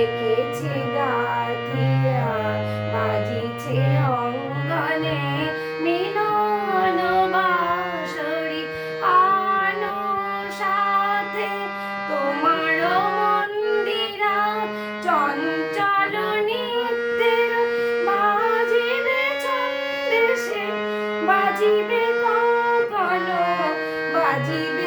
দেখেছি গাথে আর বাজিছে অঙ্গনে মিলন বাসরি আনো সাথে তোমার মন্দিরা চঞ্চল নিত্যের বাজিবে ছন্দেশে বাজিবে কখনো, বাজিবে